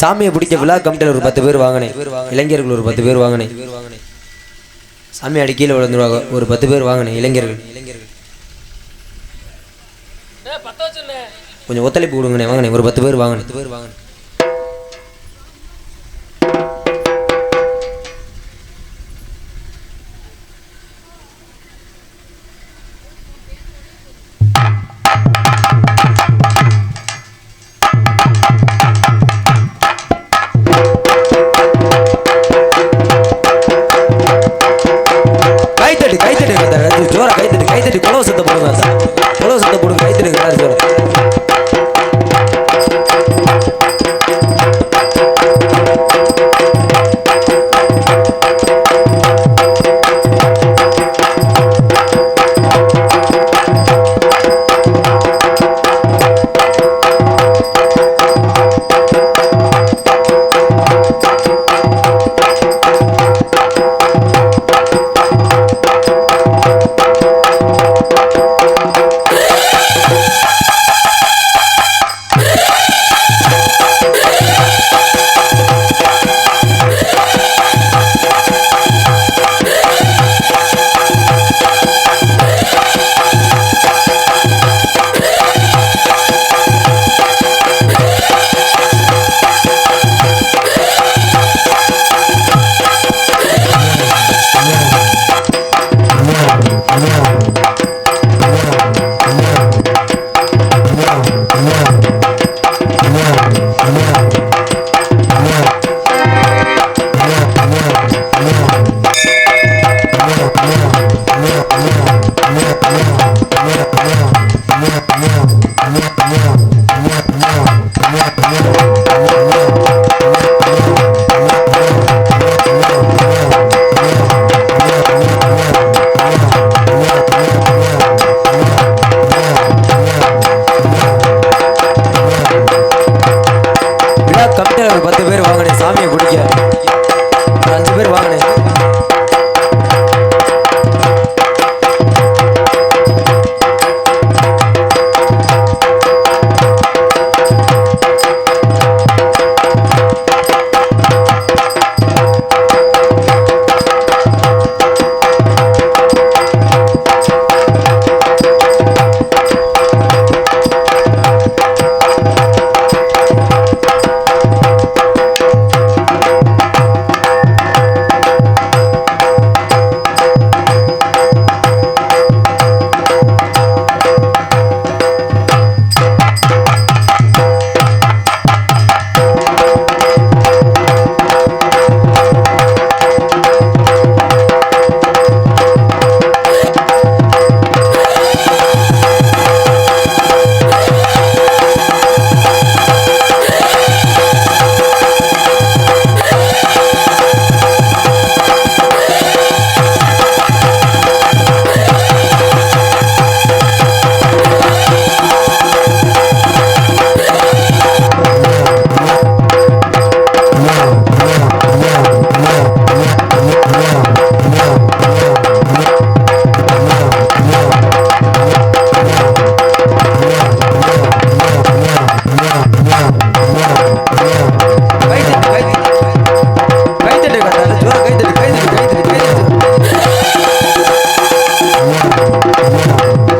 சாமியை பிடிக்க விழா கமிட்டியில் ஒரு பத்து பேர் வாங்கினேன். இளைஞர்கள் ஒரு பத்து பேர் வாங்கினேன். சாமி அடி கீழே விழுந்துருவாங்க. ஒரு பத்து பேர் வாங்கினேன் இளைஞர்கள். இளைஞர்கள் கொஞ்சம் ஒத்துழைப்பு கொடுங்கண்ணே. வாங்கினேன். ஒரு பத்து பேர் வாங்கினேன் பத்து பேர் வாங்கினேன். கைத்தட்டு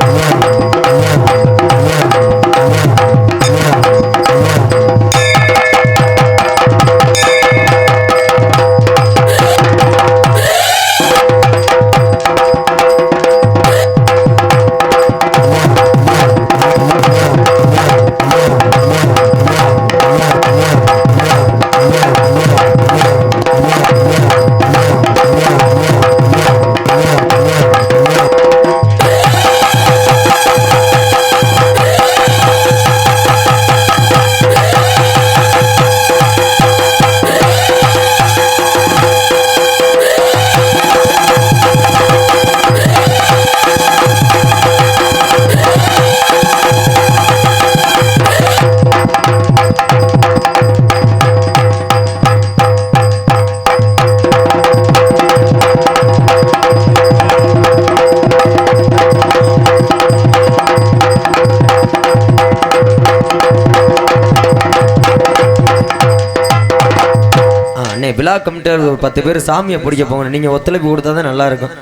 விழா கமிட்டியார் ஒரு பத்து பேர் சாமியை பிடிக்க போங்க. நீங்க ஒத்துழைப்பு கொடுத்தா தான் நல்லா இருக்கும்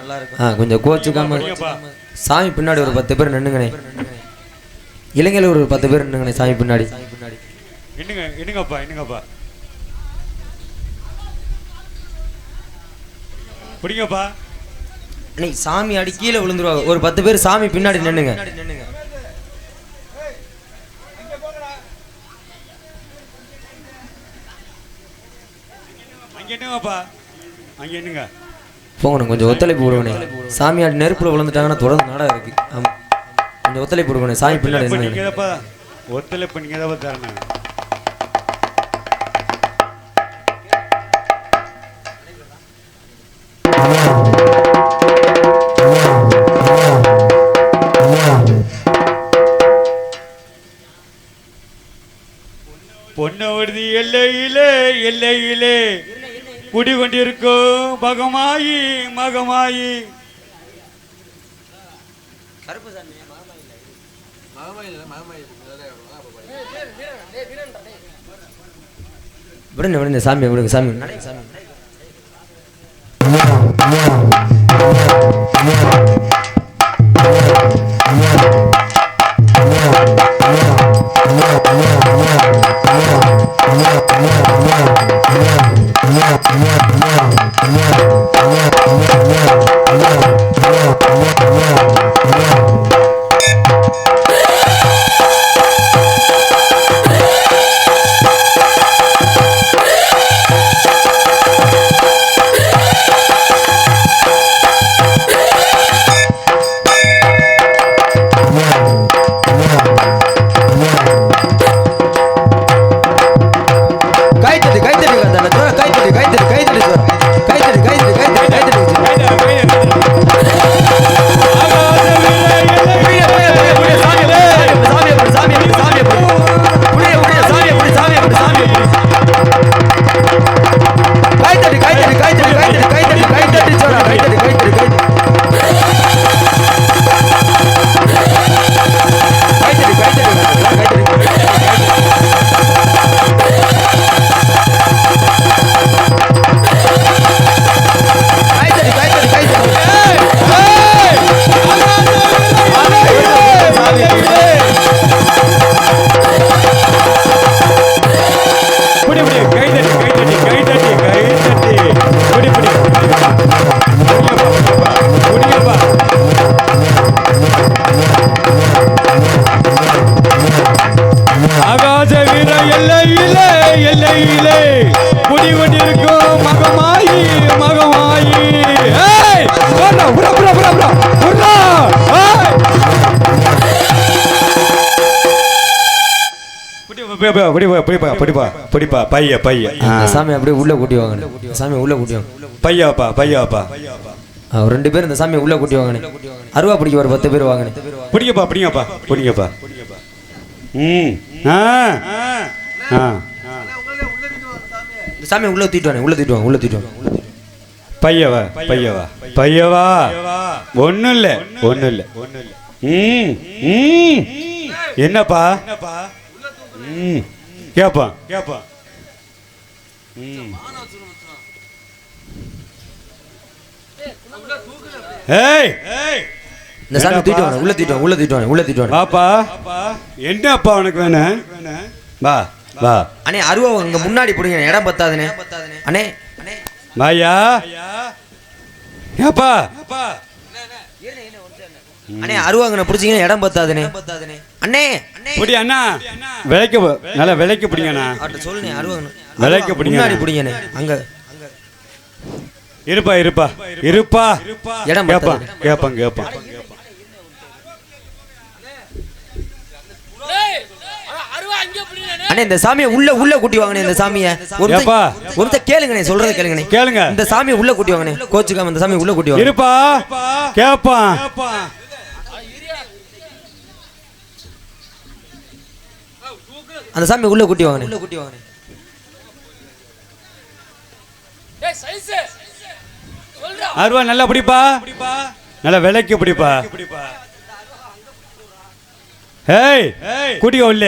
ஆ கொஞ்சம் கோச்சுக்காம சாமி பின்னாடி ஒரு பத்து பேர் நின்னுங்கண்ணே. இளைஞர்கள் ஒரு பத்து பேர் நின்னுங்கண்ணே சாமி பின்னாடி. என்னங்க என்னங்கப்பா என்னங்கப்பா பிடிங்கப்பா. சாமி அடி கீழே விழுந்துருவாங்க. ஒரு பத்து பேர் சாமி பின்னாடி நின்னுங்க. அங்க என்னங்கப்பா அங்க என்னங்க? போங்கண்ணே கொஞ்சம் ஒத்துழைப்பு கொடுங்கண்ணே. சாமியாடி நெருப்புல விழுந்துட்டாங்கன்னா தொடர்ந்து நாடகம் இருக்கு. ஆமா. கொஞ்சம் ஒத்துழைப்பு கொடுங்கண்ணே. சாமி பின்னாடி நீங்க தான்ப்பா ஒத்துழைப்பு நீங்க தான் தரணும் பொன்னவர்தி எல்லையிலே எல்லையிலே. குடிகொண்டிருக்கும் மகமாயி. மகமாயி. விடுங்க விடுங்க சாமி விடுங்க சாமி சாமி. புடிப்பா புடிப்பா பைய பைய. சாமி அப்படியே உள்ள கூட்டி வாங்க சாமி உள்ள கூட்டி வாங்க. பையாப்பா பையாப்பா. ரெண்டு பேர் இந்த சாமி உள்ள கூட்டி வாங்கண்ணே அருவா பிடிக்க ஒரு பத்து பேர் வாங்கண்ணே பிடிங்கப்பா பிடிங்கப்பா பிடிங்கப்பா. ம் ஆ. ஆ. இந்த சாமி உள்ள தூக்கிட்டு வாங்க உள்ள தூக்கிட்டு வாங்க உள்ள தூக்கிட்டு வாங்க. பையவா பையவா. பையவா. ஒன்றும் இல்லை ஒன்றும் இல்லை. ம் ம். என்னப்பா? ம். கேட்பான் கேட்பான் ம் ஏய்! ஏய்! இந்த சாமி தூக்கிட்டு வாங்க உள்ள தூக்கிட்டு உள்ள தூக்கிட்டு உள்ள தூக்கிட்டு வாங்க வாப்பா. என்னப்பா உனக்கு வேணும் வா வா. அண்ணே அருவா இங்க முன்னாடி பிடிங்க இடம் பத்தாதுண்ணே. அண்ணே. வாயா ஏப்பா? அண்ணே அருவாங்கண்ணே பிடிச்சிங்கன்னா இடம் பத்தாதுண்ணே. அண்ணே. அண்ணே புடி அண்ணா. விலைக்கு நல்லா விலைக்கு பிடிங்கண்ணா. அவர்கிட்ட சொல்லுண்ணே அருவாங்கண்ணே விலைக்கு பிடிங்க. முன்னாடி பிடிங்கண்ணே. அங்க. இருப்பா இருப்பா. இருப்பா. இடம் கேப்பான் பத்தாது. கேப்பான் கேப்பான். அண்ணே இந்த சாமியை உள்ள உள்ள கூட்டி வாங்கண்ணே இந்த சாமியை. ஒரு ஏப்பா. ஒருத்த கேளுங்கண்ணே சொல்றத கேளுங்கண்ணே. கேளுங்க. இந்த சாமியை உள்ள கூட்டி வாங்கண்ணே. கோச்சுக்காம இந்த சாமியை உள்ள கூட்டி வாங்க. இருப்பா. கேப்பான். அந்த சாமியை உள்ள கூட்டி வாங்கண்ணே. உள்ள கூட்டி வாங்கண்ணே. அருவா நல்லா பிடிப்பா? நல்லா விலைக்கு பிடிப்பா? ஏய் குடிக்க உள்ள.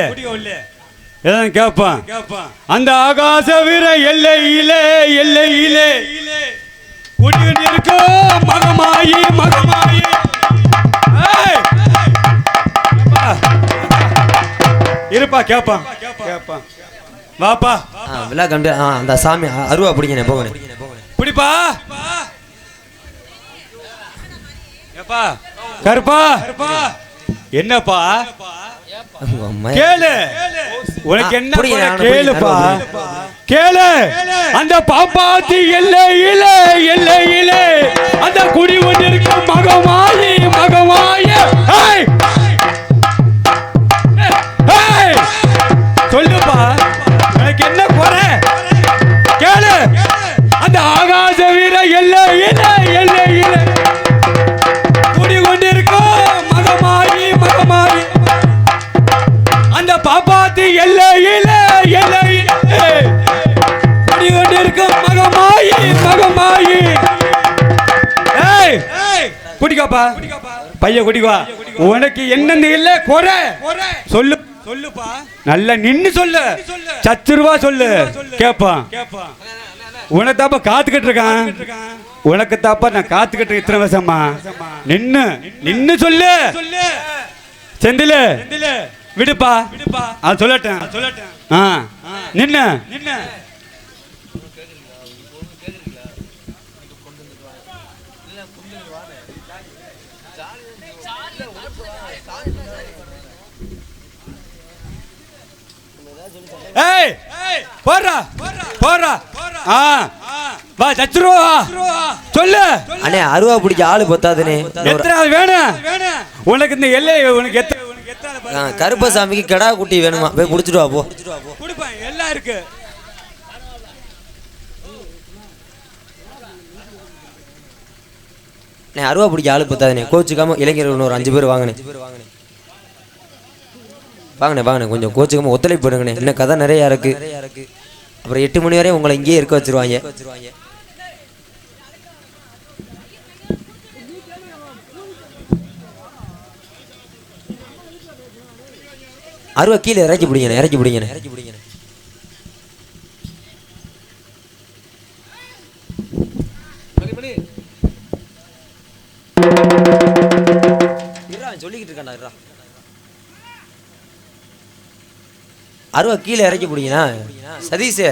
ஏதாவது கேட்பான் அந்த ஆகாச வீர எல்லையிலே எல்லையிலே. குடிகள் இருக்கோ மகமாயி மகமாயி. இருப்பா கேட்பான் கேட்பான் வாப்பா. விழா கண்டு அந்த சாமி அருவா பிடிங்கண்ணே போங்கண்ணே பிடிப்பா? ஏப்பா கருப்பா. என்னப்பா. கேளு. உனக்கு என்ன கேளுப்பா. கேளு. அந்த பாப்பாத்தி எல்லையிலே எல்லையிலே அந்த குடி ஒன்றிருக்கும் மகமாயி மகமாயி. கேளு. அந்த ஆகாச வீர எல்லையிலே எல்லையிலே குடி கொண்டிருக்கும் மகமாயி மகமாயி அந்த பாப்பாத்தி எல்லையிலே எல்லையிலே குடி கொண்டிருக்கும் மகமாயி மகமாயி ஏய் குடிக்காப்பா. பைய குடிக்கா உனக்கு என்னென்ன இல்ல குறை. சொல்லு. சொல்லுப்பா. நல்லா நின்னு சொல்லு. சத்து ரூபா சொல்லு. கேப்பான். உனக்கு தாப்பா காத்துக்கிட்டு இருக்கான். உனக்கு தாப்பா நான் காத்துக்கிட்டு இத்தனை வருஷமா? நின்னு. நின்னு. சொல்லு. செந்தில. விடுப்பா. அது சொல்லட்டேன். ஆ. நின்ன. நின்ன. ஏய் போடுறா போடுறா. ஆ. வா சச்சுருவா சொல்லு. அண்ணே அருவா பிடிக்க ஆளு பத்தாதுண்ணே. எத்தனை ஆள் வேணும் உனக்கு இந்த எல்லை உனக்கு எத்தனை கருப்பசாமிக்கு கிடா குட்டி வேணுமா? போய் பிடிச்சிட்டு வா போ. கொடுப்பேன் எல்லாம் இருக்கு. அருவா பிடிக்க ஆளு பத்தாதுண்ணே. கோச்சுக்காம இளைஞர்கள் ஒரு அஞ்சு பேர் வாங்கினே வாங்கண்ணே வாங்கண்ணே கொஞ்சம் கோச்சுக்காம ஒத்துழைப்பு பண்ணுங்கண்ணே இன்னும் கதை நிறையா இருக்கு. அப்புறம் எட்டு மணி வரையும் உங்களை இங்கேயே இருக்க வச்சிருவாங்க. அருவா கீழே இறக்கி பிடிங்கண்ணே இறக்கி பிடிங்கண்ணே. இறக்கி பிடிங்கண்ணே சொல்லிக்கிட்டு இருக்கான்டா அருவா கீழே இறக்கி பிடிங்கண்ணா. சதீஷ்.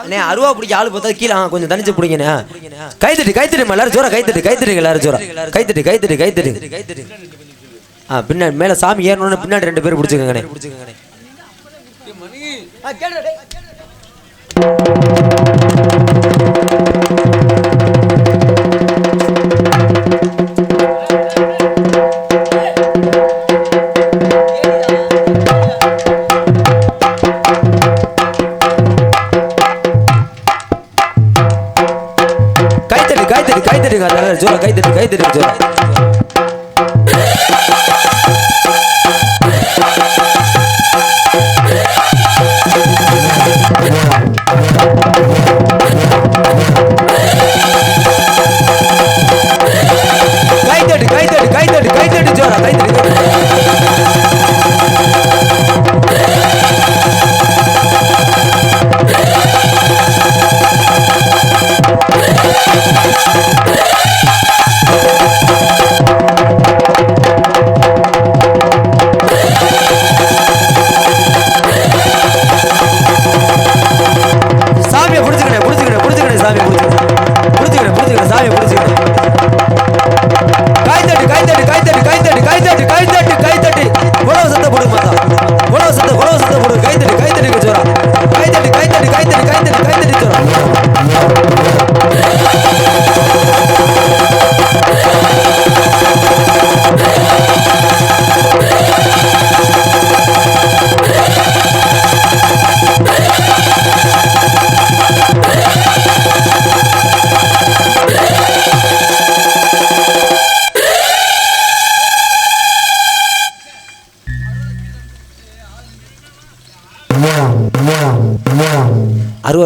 அண்ணே அருவா பிடிக்க ஆளு பார்த்தா கீழே ஆ, கொஞ்சம் தனிச்சு பிடிங்கண்ணே. கைத்தட்டு கைத்தட்டு எல்லாரும் ஜோரா கைத்தட்டு கைத்தட்டு எல்லாரும் ஜோரா. கைத்தட்டு கைத்தட்டு கைத்தட்டு. கைத்தட்டு ஆ பின்னாடி மேல சாமி ஏறணும்னு பின்னாடி ரெண்டு பேர் பிடிச்சுக்கங்கண்ணே. கைத்தட்டு கைத்தட்டு கைத்தட்டுங்க எல்லாரும் ஜோரா கைத்தட்டு கைத்தட்டு ஜோரா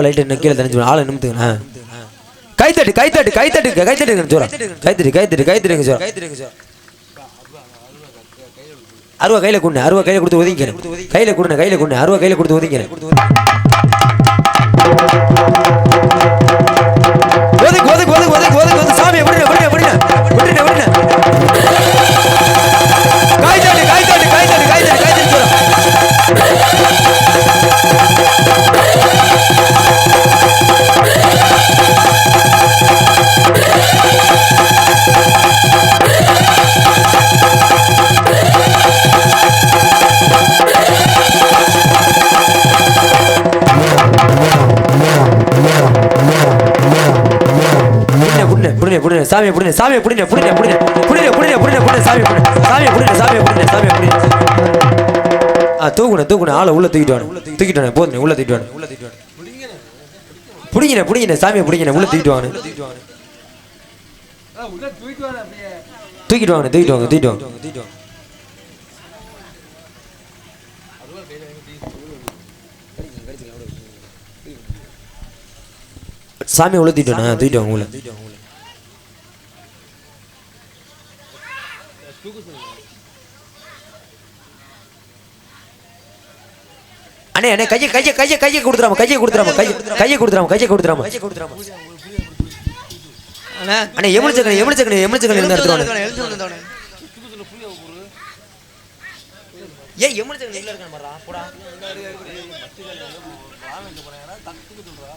அருவா லைட் இன்னும் கீழே தெரிஞ்சு ஆளை நிமித்துங்கண்ணா கைத்தட்டு கைத்தட்டு கைத்தட்டு கைத்தட்டுங்க ஜோரா கைத்தட்டு கைத்தட்டு கைத்தட்டுங்க ஜோரா அருவா கையில குண்ணு அருவா கையில கொடுத்து ஒதுங்கிக்கிறேன் கையில கொடுங்க கையில குண்ணு அருவா கையில கொடுத்து ஒதுங்கிக்கிறேன் ஒதுக்கு ஒதுக்கு ஒதுக்கு ஒதுக்கு ஒதுக்கு ஒதுக்கு விடுங்க விடுங்க விடுங்க விடுங்க விடுங்க கைத்தட்டு கைத்தட்டு கைத்தட்டு கைத்தட்டு கைத்தட்டு சாமி புடிங்க சாமி புடிங்க புடிங்க புடிங்க புடிங்க புடிங்க புடிங்க புடிங்க சாமி புடிங்க சாமி புடிங்க சாமி புடிங்க சாமி புடிங்க. ஆ தூக்குனே தூக்குனே ஆளை உள்ள தூக்கிட்டு வாங்க தூக்கிட்டு வாங்க போதும் உள்ள தூக்கிட்டு வாங்க உள்ள தூக்கிட்டு வாங்க புடிங்கனே புடிங்கனே சாமியை புடிங்கனே உள்ள தூக்கிட்டு வாங்க தூக்கிட்டு வாங்க தூக்கிட்டு வாங்க தூக்கிட்டு வாங்க. தூக்கிட்டு வாங்க சாமி உள்ள தூக்கிட்டு வாங்க தூக்கிட்டு வாங்க உள்ள. அண்ணே அண்ணே கையை கையை கையை கையை கொடுத்துறாம கையை கொடுத்துறாம கையை கையை கொடுத்துறாம கையை கொடுத்துறாம அண்ணே எமிழ்ச்சக்கணே எமிழ்ச்சக்கணே எமிழ்ச்சக்கணே இருந்தா எடுத்துருவானே. ஏய் எமிழ்ச்சக்கணே இல்ல இருக்கான மறா போடா.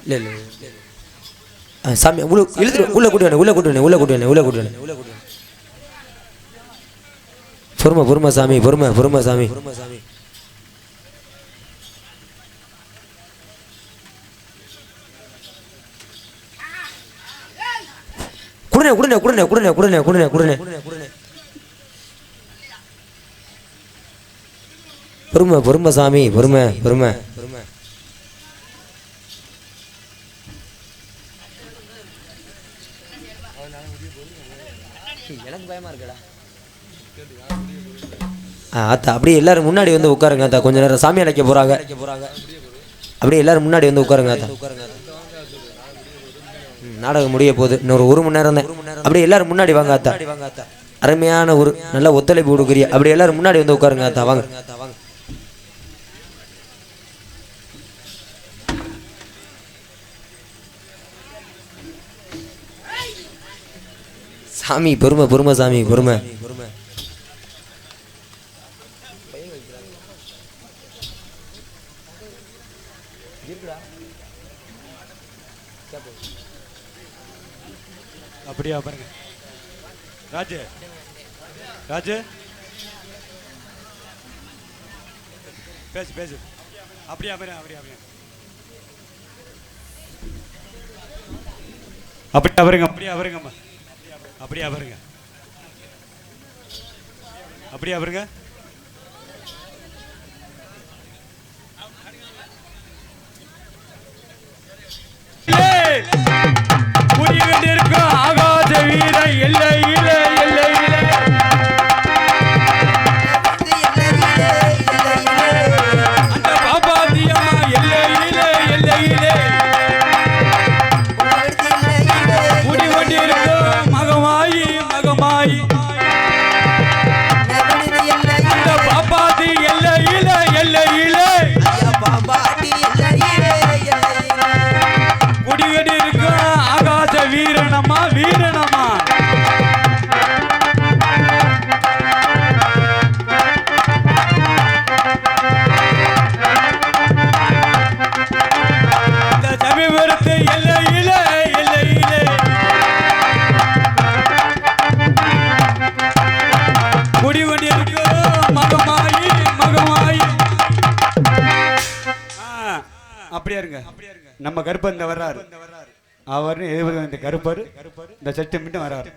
இல்ல இல்ல இல்ல. ஆ, சாமி உள்ள இழுத்துரு உள்ள கூட்டி வானே உள்ள கூட்டி வானே உள்ள கூட்டி வானே உள்ள கூட்டி வானே உள்ள கூட்டி வானே பொறுமை பொறுமை சாமி பொறுமை பொறுமை சாமி பொறுமை சாமி குடுனே குடுனே குடுனே குடுனே குடுனே குடுனே குடுனே பொறுமை பொறுமை சாமி பொறுமை பொறுமை பொறுமை எனக்கு பயமா இருக்குடா ஆ ஆத்தா அப்படியே எல்லாரும் முன்னாடி வந்து உட்காருங்க ஆத்தா கொஞ்ச நேரம் சாமி அழைக்க போறாங்க. அப்படியே எல்லாரும் முன்னாடி வந்து உட்காருங்க ஆத்தா நாடகம் முடிய போகுது. இன்னொரு ஒரு மணி நேரம் தான். அப்படியே எல்லாரும் முன்னாடி வாங்க ஆத்தா அருமையான ஒரு நல்ல ஒத்துழைப்பு கொடுக்குறிய அப்படி எல்லாரும் முன்னாடி வந்து உட்காருங்க ஆத்தா வாங்க. சாமி பொறுமை பொறுமை சாமி பொறுமை பொறுமை அப்படியா பாருங்க. ராஜு. ராஜு. பேசு பேசு. அப்படியா பாருங்க அப்படியா அப்படியா. அப்படியா பாருங்க அப்படியா பாருங்கம்மா அப்படியா பாருங்க. அப்படியா பாருங்க. Hey! குடிகொண்டிருக்கும் ஆகாத வீர எல்லையில எல்லையில. அந்த நம்ம கருப்பர் இந்த வர்றாரு. அவர் இந்த கருப்பர் இந்த சட்டம் மட்டும் வர்றாரு.